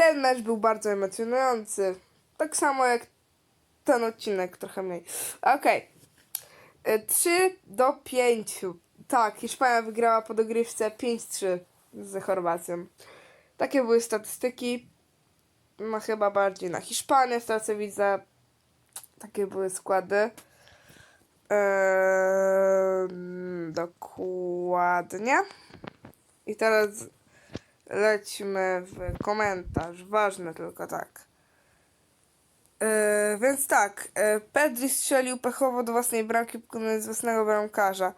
Ten mecz był bardzo emocjonujący. Tak samo jak ten odcinek, trochę mniej. Okej. Y, 3 do 5. Tak, Hiszpania wygrała po dogrywce 5-3 z Chorwacją. Takie były statystyki. No chyba bardziej na Hiszpanię, co widzę. Takie były składy. Eee, dokładnie. I teraz lećmy w komentarz. Ważne tylko tak. Eee, więc tak, e, Pedri strzelił pechowo do własnej bramki pokonując własnego bramkarza.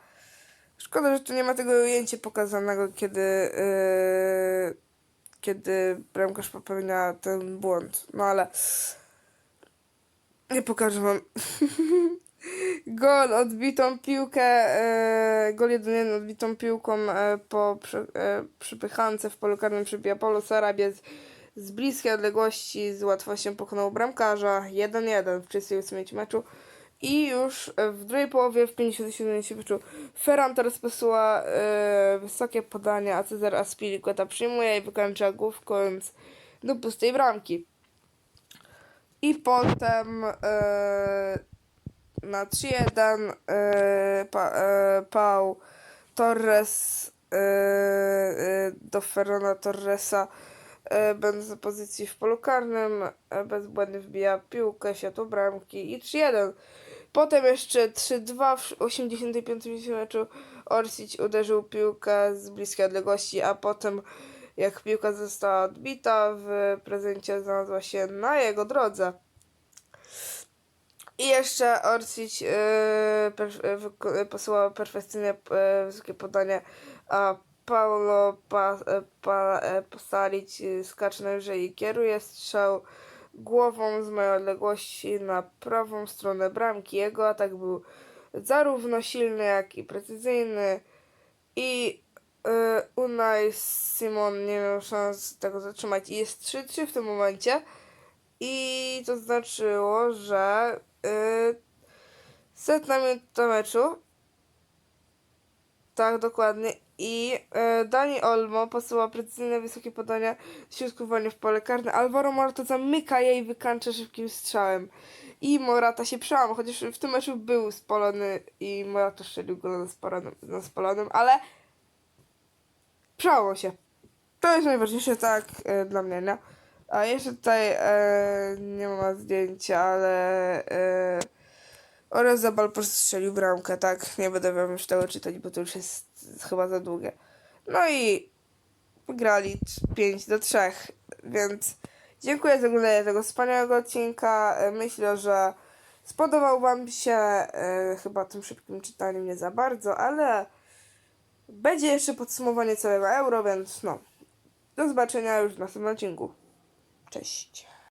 Szkoda, że tu nie ma tego ujęcia pokazanego, kiedy, e, kiedy bramkarz popełnia ten błąd. No ale nie pokażę wam. Gol, odbitą piłkę, e, gol 1 odbitą piłką e, po przy, e, przypychance w polu karnym przybija Paulo Sarabiec z bliskiej odległości z łatwością pokonał bramkarza 1-1 w 38 meczu i już w drugiej połowie w 57 meczu Ferran teraz posyła e, wysokie podanie, a Cezar Aspilicueta przyjmuje i wykończa główkując do pustej bramki. I potem e, na 3-1 e, pa, e, Pau Torres e, e, do Ferrona Torresa e, będąc w pozycji w polu karnym e, bezbłędnie wbija piłkę światło bramki i 3-1 potem jeszcze 3-2 w 85 minucie meczu Orsic uderzył piłkę z bliskiej odległości a potem jak piłka została odbita w prezencie znalazła się na jego drodze i jeszcze Orsic yy, yy, posyłał perfekcyjne yy, wysokie podanie, a Paulo pa, yy, pa, Pasalic yy, skacze najwyżej i kieruje strzał głową z mojej odległości na prawą stronę bramki. Jego atak był zarówno silny, jak i precyzyjny i yy, Unai Simon nie miał szans tego zatrzymać i jest 3-3 w tym momencie. I to znaczyło, że yy, setna minuta meczu. Tak, dokładnie. I yy, Dani Olmo posyła precyzyjne wysokie podania środkowanie w pole karne. Alvaro Morata zamyka je i wykańcza szybkim strzałem. I Morata się przełamał, chociaż w tym meczu był spalony i Morata strzelił go na spalonym, ale przełamał się. To jest najważniejsze, tak, yy, dla mnie, nie? A jeszcze tutaj e, nie ma zdjęcia, ale e, oraz Zabal po prostu strzelił bramkę, tak? Nie będę wam już tego czytać, bo to już jest chyba za długie. No i wygrali 5 do 3, więc dziękuję za oglądanie tego wspaniałego odcinka. E, Myślę, że spodobał wam się, e, chyba tym szybkim czytaniem nie za bardzo, ale będzie jeszcze podsumowanie całego euro, więc no. Do zobaczenia już w następnym odcinku. Cześć.